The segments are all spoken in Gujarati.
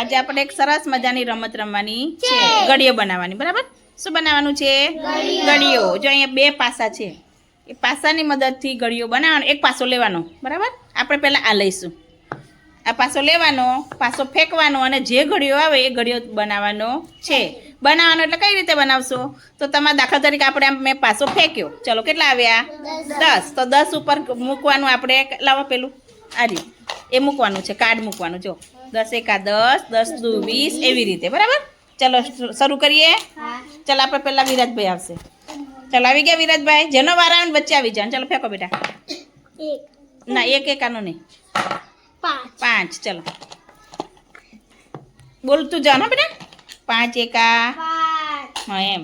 આજે આપણે એક સરસ મજાની રમત રમવાની છે. ગળીઓ બનાવવાની બરાબર? શું બનાવવાનું છે? ગળીઓ જો અહીંયા બે પાસા છે. એ પાસાની મદદથી ગળીઓ બનાવવાનો. એક પાસો લેવાનો બરાબર? આપણે પહેલાં આ લઈશું. આ પાસો લેવાનો પાસો ફેંકવાનો અને જે ઘડીઓ આવે એ ઘડીઓ બનાવવાનો છે. બનાવવાનો એટલે કઈ રીતે બનાવશો? તો તમારા દાખલા તરીકે આપણે આમ મેં પાસો ફેંક્યો. ચલો કેટલા આવ્યા? દસ. તો દસ ઉપર મૂકવાનું આપણે લાવો પેલું. આ રીતે એ મૂકવાનું છે કાર્ડ મૂકવાનું. જો. દસ એકા દસ દસ દુ વીસ એવી રીતે. બરાબર? ચલો શરૂ કરીએ. ચલો આપણે પહેલાં વિરાજભાઈ આવશે. ચલો આવી ગયા વિરાજભાઈ. જેનો વાર આવે ને વચ્ચે આવી જાય ચલો ફેંકો બેટા. એક ના એક એકાનો નહીં. પાંચ. પાંચ ચલો બોલતું જાઓ ને બેટા. પાંચ એકા. પાંચ હા એમ.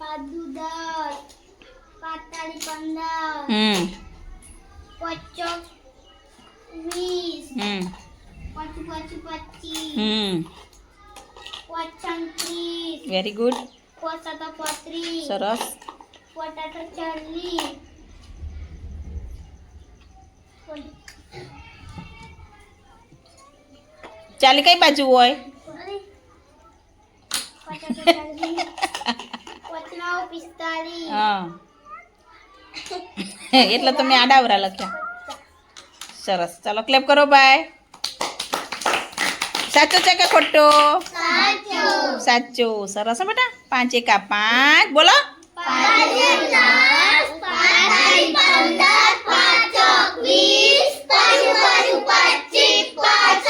પાંચ દુ દસ પાંચ તારી પંદર હમ. પચો વીસ હમ. પચું પચું પચીસ હમ પચમ ત્રીસ વેરી ગુડ પચાતો પત્રીસ સરસ પટાટો ચાલીસ ચાલી કઈ બાજુ હોય પટાટો ચાલીસ પચનાવ પિસ્તાલીસ હા એટલે તમે આડાવરા લખ્યા સરસ ચાલો ક્લેપ કરો ભાઈ સાચો છે કે ખોટો સાચું સાચો સરસ હો બેટા પાંચ એકા પાંચ બોલો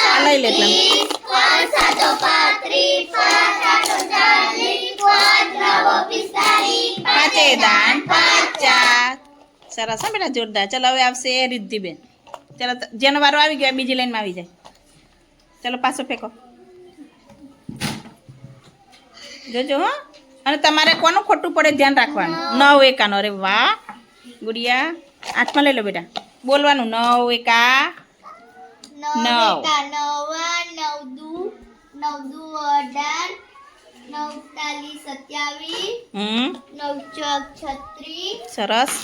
આ લઈ લે એટલે પાંચે દાન પાંચા સરસ હા બેટા જોરદાર ચાલો હવે આવશે રિદ્ધિબેન ચાલો ત- જેનો વારો આવી ગયો એ બીજી લાઈનમાં આવી જાય ચાલો પાછો ફેંકો. જોજો હો. અને તમારે કોનું ખોટું પડે ધ્યાન રાખવાનું? નવ એકાનો. અરે વાહ. ગુડિયા. હાથમાં લઈ લો બેટા. બોલવાનું. નવ એકા. નવ. સરસ.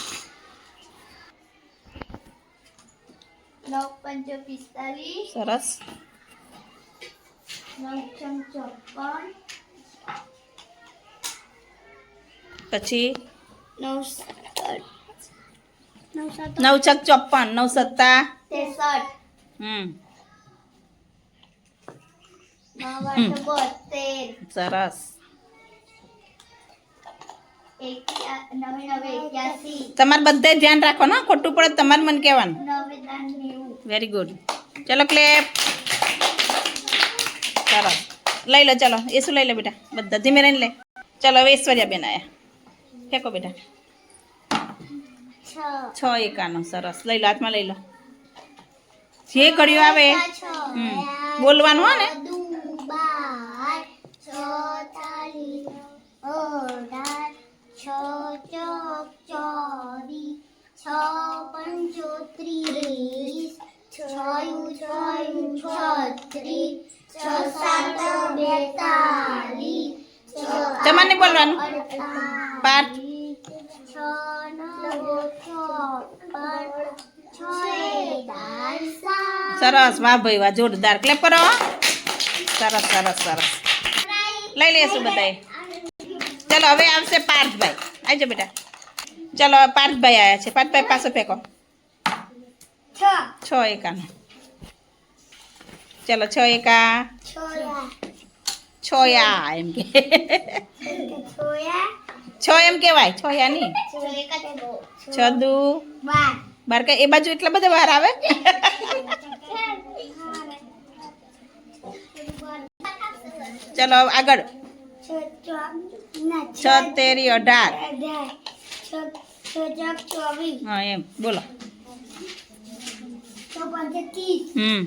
નવ પંચો પિસ્તાલીસ સરસ. પછી? નવ છક ચોપન નવ સત્તા હમ. સરસ. તમારે બધે ધ્યાન રાખો ને ખોટું પડે તમારે મને કહેવાનું. વેરી ગુડ ચલો ક્લેપ સરસ લઈ લો, ચાલો. એ શું લઈ લો બેટા? બધા ધીમે રહીને લે. ચાલો, હવે ઐશ્વર્યા બેન આયા. ફેંકો બેટા. છ એકાનો, સરસ. લઈ લો, હાથમાં લઈ લો. જે કર્યું આવે. બોલવાનું હો ને. છ તાલી પંચો છયું બોલવાનું? સાત સરસ, વાહ ભાઈ, વાહ, જોરદાર. ક્લેપ કરો સરસ સરસ સરસ. લઈ લઈશું બધાએ ચલો, હવે આવશે પાર્થભાઈ. આવજો બેટા. ચલો, પાર્થભાઈ આવ્યા છે. પાર્થભાઈ પાછો ફેંકો. છ. એકાનો. ચલો છ એકા. છોયા. એમ કે. છ એમ કહેવાય છોયા નહીં છ દુ. બાર. કે એ બાજુ એટલા બધા વાર આવે? ચલો આગળ. છ તેરી અઢાર. હા એમ. બોલો. હમ.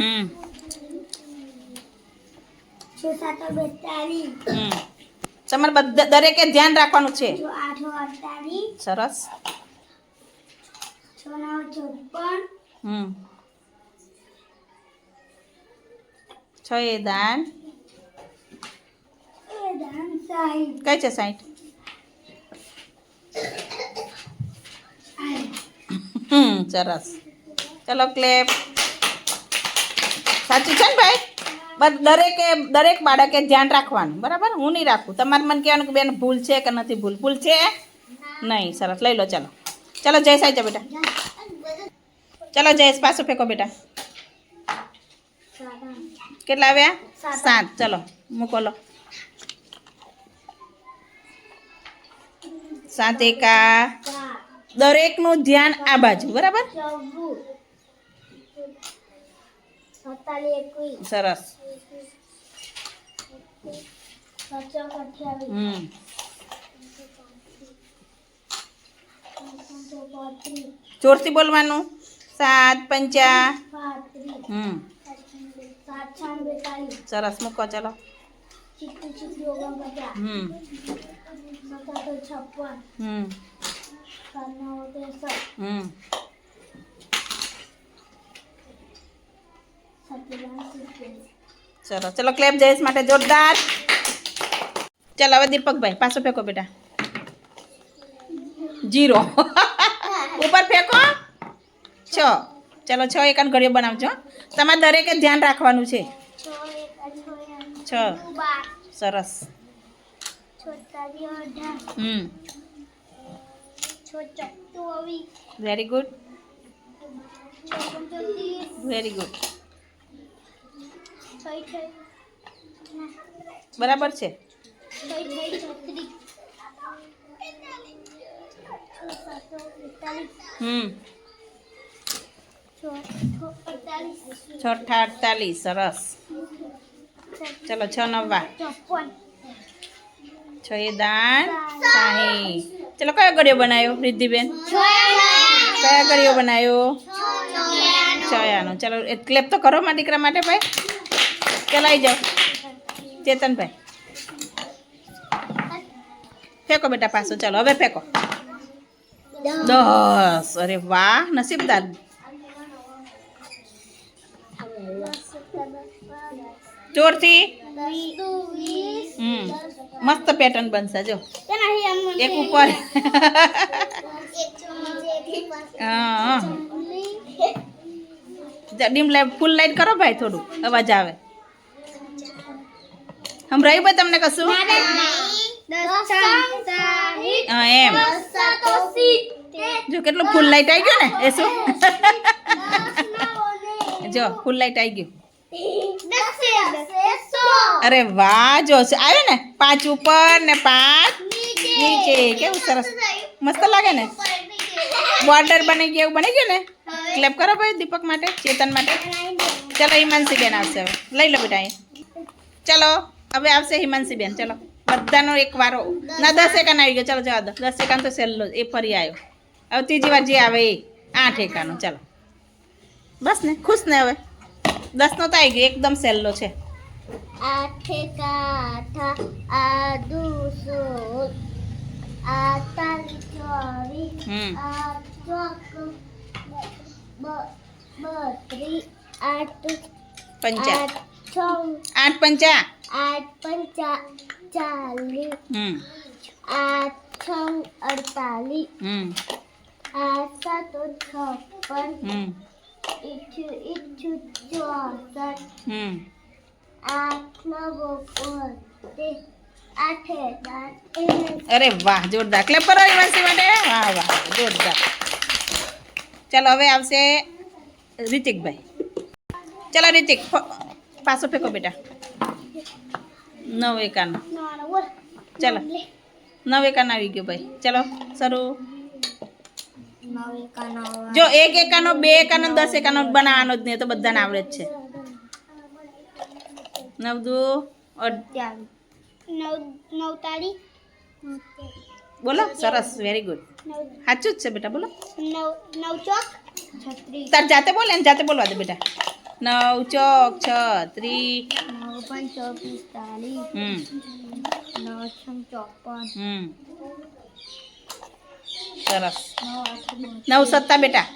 હમ. તમારે બધા દરેકે ધ્યાન રાખવાનું છે. સરસ. છ હમ. છ એ દાન. કઈ છે સાઈઠ સરસ ચલો ક્લેપ સાચું છે ને ભાઈ? બસ દરેકે, દરેક બાળકે ધ્યાન રાખવાનું, બરાબર? હું નહીં રાખું. તમારે મને કહેવાનું કે બેન, ભૂલ છે કે નથી ભૂલ? ભૂલ છે? નહીં, સરસ. લઈ લો, ચાલો. ચાલો જયેશ આવી જાઓ બેટા. ચાલો જયેશ પાછો ફેંકો બેટા. કેટલા આવ્યા? સાત. સાત. ચલો, મૂકો, લો. સાત એકા દરેકનું ધ્યાન આ બાજુ બરાબર? સરસ. હમ. જોરથી બોલવાનું. સાત પંચા. હમ. સરસ મૂકો ચલો. હમ. છપ્પન. હમ. હમ. ચલો ચલો ક્લેપ જયેશ માટે જોરદાર. ચાલો હવે દીપકભાઈ પાછો ફેંકો બેટા. જીરો. ઉપર ફેંકો. છ. ચલો છ એકાન ઘડીઓ બનાવજો. તમારે દરેકે ધ્યાન રાખવાનું છે. છ સરસ. હમ. વેરી ગુડ વેરી ગુડ બરાબર છે? હમ. છ છ અડતાલીસ. સરસ. ચલો, છ ચોપન છ દાન સાહી ચલો, કયો ગળ્યો બનાવ્યો રિદ્ધિબેન? કયા ગળ્યો બનાવ્યો છયાનો ચલો ક્લેપ તો કરો મારા દીકરા માટે ભાઈ. ચલાવી જાઓ. ચેતનભાઈ. ફેંકો બેટા પાછું. ચાલો, હવે ફેંકો. દસ. અરે વાહ, નસીબદાર. ચોરથી હમ. મસ્ત પેટર્ન બનશે જો. એક ઉપર. હા ડીમ લાઈટ ફૂલ લાઈટ કરો ભાઈ થોડું અવાજ આવે. સંભળાયું ભાઈ તમને કશું? હા એમ. જો કેટલું ફૂલ લાઈટ આવી ગયું ને? એ શું? જો ફૂલ લાઈટ આવી ગયું. અરે વાહ જો આવ્યો ને પાંચ ઉપર ને પાંચ નીચે. કેવું સરસ. મસ્ત લાગે ને? બોર્ડર બની ગયું એવું બની ગયું ને? ક્લેપ કરો ભાઈ દીપક માટે ચેતન માટે. ચલો હિમાંશી બેન આવશે હવે. લઈ લો બેટા ચલો હવે આવશે હિમાંશી બેન ચલો બધાનો એક વારો. ના દસ એકાન આવી ગયો. ચલો જવા દો. દસ એકાન તો સહેલો એ ફરી આવ્યો. હવે ત્રીજી વાર જે આવે એ. આઠ એકાનો ચલો. બસ ને ખુશ ને હવે. દસનો તો આવી ગયો એકદમ સહેલો છે. આઠે કાઠા આદુ સોળ આતાલી ચોવીસ બત્રીસ આઠ પંચા. આઠ પંચા. આઠ પંચા ચાલીસ. આઠ છ અડતાલીસ. આઠ સાત છપ્પન. હમ ઇઠ્ઠું ઇઠ્ઠું Hmm. આઠે અરે વાહ જોરદાર. ક્લેપ કરો હિમાંશી માટે. વાહ વાહ જોરદાર. ચાલો હવે આવશે રિતિકભાઈ. ચાલો રિતિક પાછો ફેંકો બેટા. નવ એકાનો. ચાલો. નવ એકાનો આવી ગયો ભાઈ. ચાલો શરૂ. જો એક એકાનો બે એકાનો દસ એકાનો બનાવવાનો જ નહીં તો બધાને આવડે જ છે. નવ દુ નવ નવ તારીખ? બોલો સરસ વેરી ગુડ સાચું જ છે બેટા બોલો. નવ ચોક? તાર જાતે બોલે ને જાતે બોલવા દે બેટા. નવ ચોક છત્રી નવ પંચો પિસ્તાલીસ હમ. નવ ચોપન. હમ. સરસ. નવ સત્તા બેટા.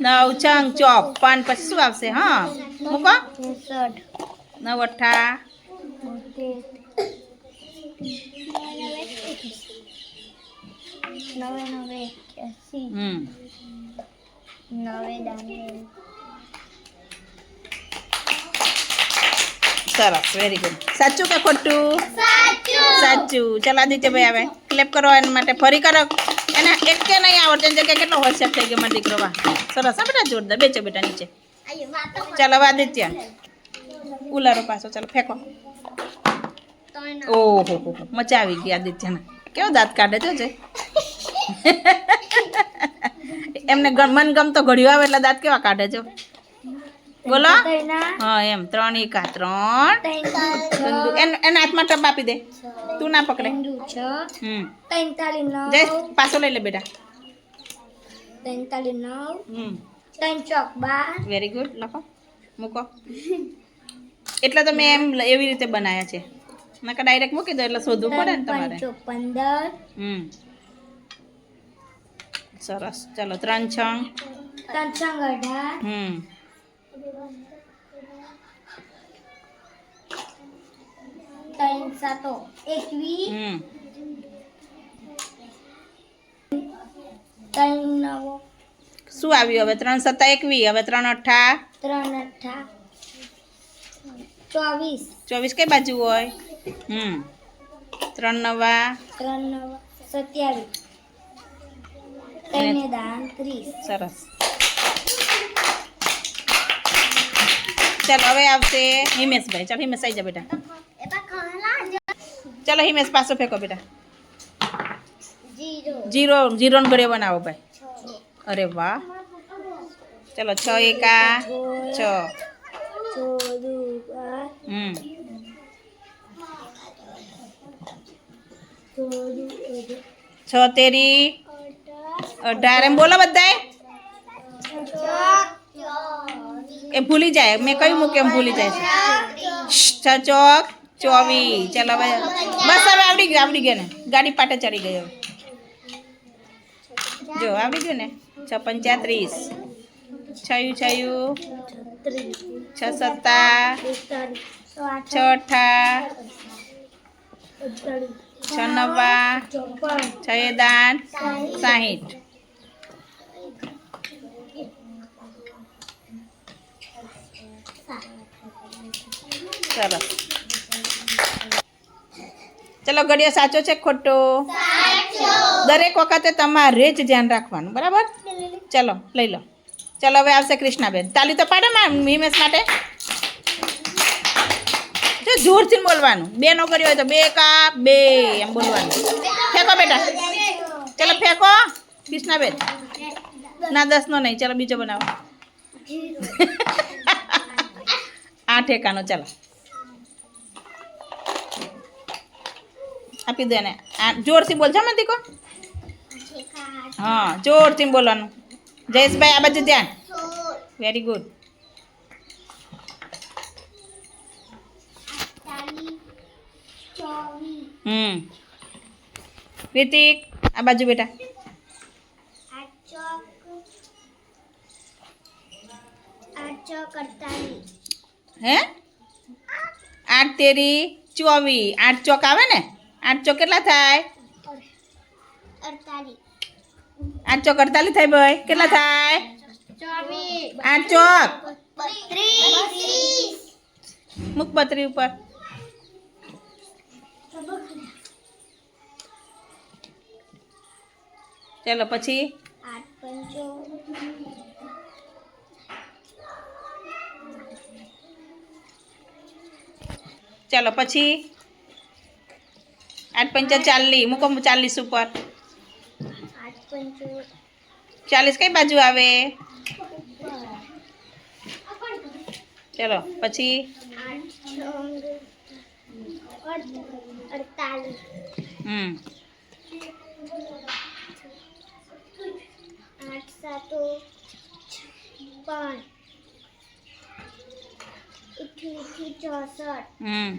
નવ ચંગ ચોપન પછી શું આવશે હા? મૂકો. નવ બોતેર નવે નવે હમ. નવે દાંડે સરસ વેરી ગુડ સાચું કે ખોટું? સાચું. ચાલો આદિત્યભાઈ આવે. ક્લેપ કરો એના માટે. ફરી કરો. એને એક કે નહીં આવડતું. એની જગ્યાએ કેટલો હોશિયાર થઈ ગયો મારો દીકરો. વાહ. સરસ. હા બેટા જોરદાર. બેચો બેટા નીચે. ચાલો આદિત્ય. ઉલારો પાછો. ચાલો ફેંકો. ઓહો હો હો. મજા આવી ગઈ આદિત્યને. કેવો દાંત કાઢે તો છે એમને મનગમતો ઘડિયો આવે એટલે દાંત કેવા કાઢે છે બોલો. હા એમ. ત્રણ એકા ત્રણ. એના હાથમાં ટબ આપી દે. તું ના પકડે. હમ. જય પાછો લઈ લે બેટા. તૈતાલીસ નવ. હમ. ત્રણ ચોક બાર. વેરી ગુડ લખો. મૂકો. એટલે તો મેં એમ એવી રીતે બનાવ્યા છે. નકર ડાયરેક્ટ મૂકી દો એટલે શોધવું પડે ને તમારે. પંદર. હમ. સરસ. ચાલો ત્રણ છ ત્રણ છંગ અઢાર. હમ. ત્રણ સાતો એકવીસ હમ ત્રણ નવો શું આવ્યું હવે? ત્રણ સત્તા એકવી. હવે ત્રણ અઠ્ઠા ત્રણ અઠા. ચોવીસ. ચોવીસ કઈ બાજુ હોય? હમ. ત્રણ નવા. ત્રણ નવ. સત્યાવીસ. ત્રણ દાન ત્રીસ. સરસ. ચાલો હવે આવશે હિમેશભાઈ ચાલો હિમેશ આવી જા બેટા ચાલો હિમેશ પાછો ફેંકો બેટા જીરો જીરો જીરોનો ઘડિયો બનાવો ભાઈ અરે વાહ ચાલો છ એકા છ ચોદુ બાર હમ ચોદુ છ તેરી અઢાર એમ બોલો બધાય એ ભૂલી જાય. મેં કયું મૂક્યું એમ ભૂલી જાય છે. છ ચોક, ચોવીસ. ચાલો હવે બસ હવે આવડી ગયું આવડી ગયું ને. ગાડી પાટે ચડી ગઈ હવે. જો, આવડી ગયું ને? છ પંચાત્રીસ છયું છયું. ત્રીસ છ સત્તા. પિસ્તાલીસ છ અઠ્ઠા અડતાલીસ છ નવ્વા. ચોપન છ એ દાન. સાહીઠ. સરસ. ચલો, ઘડિયો સાચો છે ખોટો? દરેક વખતે તમારે જ ધ્યાન રાખવાનું, બરાબર? ચલો, લઈ લો. ચલો, હવે આવશે કૃષ્ણાબેન. તાલી તો પાડે માં હિમેશ માટે. જો, જોરથી બોલવાનું. બે નો કર્યો હોય તો બે કા બે, એમ બોલવાનું. ફેંકો બેટા. ચલો, ફેંકો. કૃષ્ણાબેન. ના દસ નો નહીં. ચલો, બીજો બનાવો. આઠ એકાનો ચાલો. આપી દે ને આ જોરથી બોલજો ને દીકો હા, જોરથી બોલવાનું. જયેશભાઈ, આ બાજુ ધ્યાન. વેરી ગુડ ચોવીસ હમ. રિતિક, આ બાજુ બેટા. આઠ ચોક આઠ ચોક અડતાલીસ હે? આઠ તેરી ચોવીસ આઠ ચોક આવે ને? આઠ ચોક કેટલા થાય? આઠ ચોક અડતાલીસ થાય ભાઈ? કેટલા થાય? આઠ ચોક મુખ બત્રી ઉપર. ચાલો પછી. ચાલો પછી. આઠ પંચા ચાલીસ, મૂકો ચાલીસ ઉપર. ચાલીસ કઈ બાજુ આવે? ચલો, પછી? હમ. આઠ સાતો પાંચ ચોસઠ હમ.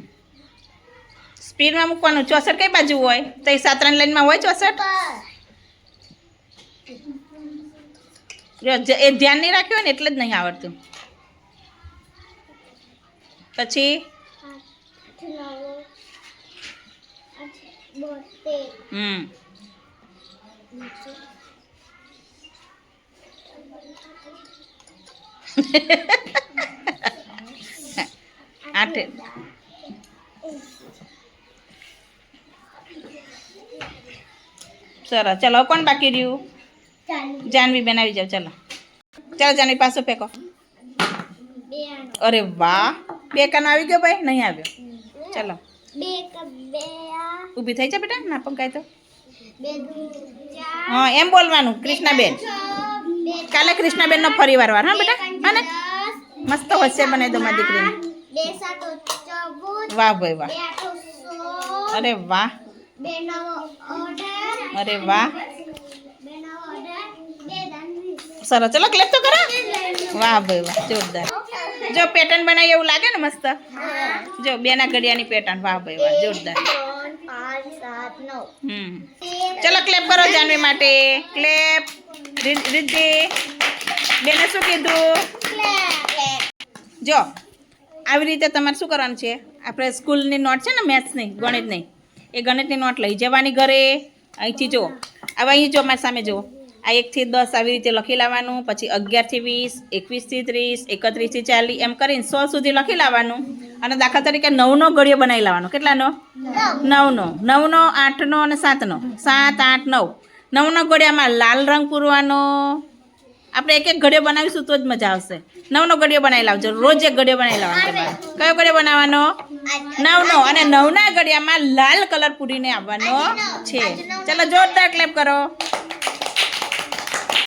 સ્પીડમાં મૂકવાનું. ચોસઠ કઈ બાજુ હોય? તો એ સાતરાની લાઈનમાં હોય ચોસઠ? એ ધ્યાન નહીં રાખ્યું હોય ને એટલે જ નહીં આવડતું. પછી? હમ. આઠ. સરસ. ચલો કોણ બાકી રહ્યું? જાનવી. બેન આવી જાવ ચલો. ચાલો જાનવી પાછો ફેંકો. અરે વાહ. બે કાનો આવી ગયો ભાઈ? નહીં આવ્યો. ચલો. ઊભી થઈ જા બેટા ના પંકાય તો. હા એમ બોલવાનું કૃષ્ણાબેન. કાલે કૃષ્ણાબેનનો ફરી વાર વાર હા બેટા? હા ને મસ્ત હોશિયાર બનાવી દો મારી દીકરીને. વાહ ભાઈ વાહ. અરે વાહ. અરે વાહ. સરસ. ચલો ક્લેપ તો કરો. વાહ ભાઈ વાહ, જોરદાર. જો પેટર્ન બનાવી એવું લાગે ને મસ્ત? જો, બેના ઘડિયાની પેટર્ન. વાહ ભાઈ વાહ, જોરદાર. હમ. ચલો ક્લેપ કરો જાનવી માટે. ક્લેપ રિદ્ધિ. બેને શું કીધું? જો, આવી રીતે તમારે શું કરવાનું છે? આપણે સ્કૂલની નોટ છે ને, મેથ્સની, ગણિતની, એ ગણિતની નોટ લઈ જવાની ઘરે. અહીંથી જુઓ. હવે અહીં જો મારી સામે જુઓ. આ એકથી દસ આવી રીતે લખી લાવવાનું, પછી અગિયારથી વીસ, એકવીસથી ત્રીસ, એકત્રીસથી ચાલીસ, એમ કરીને સો સુધી લખી લાવવાનું અને દાખલા તરીકે નવનો ગળિયો બનાવી લાવવાનો. કેટલાનો? નવનો. નવનો, આઠનો અને સાતનો. સાત, આઠ, નવ. નવનો ગળિયામાં લાલ રંગ પૂરવાનો. આપણે એક એક ઘડિયો બનાવીશું તો જ મજા આવશે. નવનો ઘડિયો બનાવી લાવજો. રોજ એક ઘડિયો બનાવી લાવવાનો કયો ઘડિયો બનાવવાનો? નવનો. અને નવના ઘડિયામાં લાલ કલર પૂરીને આવવાનો છે. ચલો જોરદાર ક્લેપ કરો.